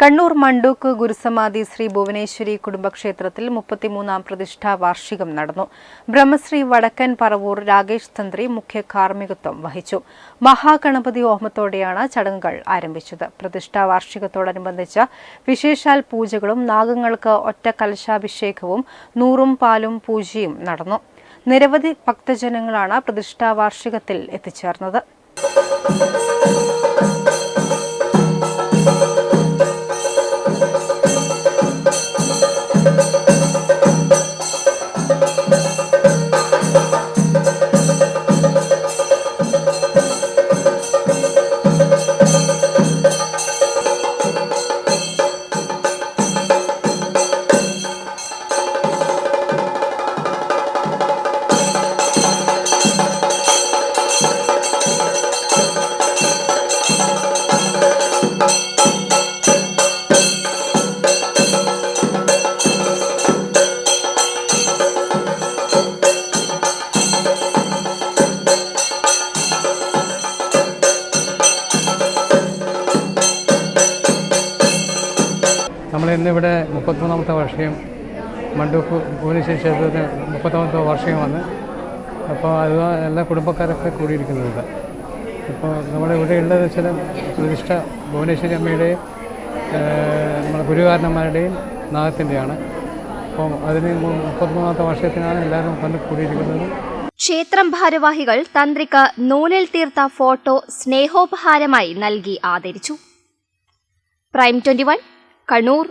കണ്ണൂർ മണ്ടൂക്ക് ഗുരുസമാധി ശ്രീ ഭുവനേശ്വരി കുടുംബക്ഷേത്രത്തിൽ മുപ്പത്തിമൂന്നാം പ്രതിഷ്ഠാ വാർഷികം നടന്നു. ബ്രഹ്മശ്രീ വടക്കൻ പറവൂർ രാകേഷ് തന്ത്രി മുഖ്യ കാർമ്മികത്വം വഹിച്ചു. മഹാഗണപതി ഹോമത്തോടെയാണ് ചടങ്ങുകൾ ആരംഭിച്ചത്. പ്രതിഷ്ഠാ വാർഷികത്തോടനുബന്ധിച്ച വിശേഷാൽ പൂജകളും നാഗങ്ങൾക്ക് ഒറ്റ കലശാഭിഷേകവും നൂറും പാലും പൂജയും നടന്നു. നിരവധി ഭക്തജനങ്ങളാണ് പ്രതിഷ്ഠാ വാർഷികത്തിൽ എത്തിച്ചേർന്നത്. ഇന്നിവിടെ മുപ്പത്തൊന്നാമത്തെ വർഷം മണ്ടൂപ്പ് ഭുവനേശ്വരി ക്ഷേത്രത്തിന് വർഷം വാർഷികമാണ് അപ്പോൾ അത് എല്ലാ കുടുംബക്കാരൊക്കെ കൂടിയിരിക്കുന്നത്. ഇപ്പോൾ നമ്മുടെ ഇവിടെ ഉള്ളത് ചില പ്രതിഷ്ഠ ഭുവനേശ്വരി അമ്മയുടെയും നമ്മുടെ ഗുരുകാരന്മാരുടെയും നാഗത്തിന്റെയാണ്. അപ്പോൾ അതിന് മുപ്പത്തൊന്നാമത്തെ വർഷത്തിനാണ് എല്ലാവരും വന്ന് കൂടിയിരിക്കുന്നത്. ക്ഷേത്രം ഭാരവാഹികൾ തന്ത്രിക്ക് നൂലിൽ തീർത്ത ഫോട്ടോ സ്നേഹോപഹാരമായി നൽകി ആദരിച്ചു. Prime twenty Kannur.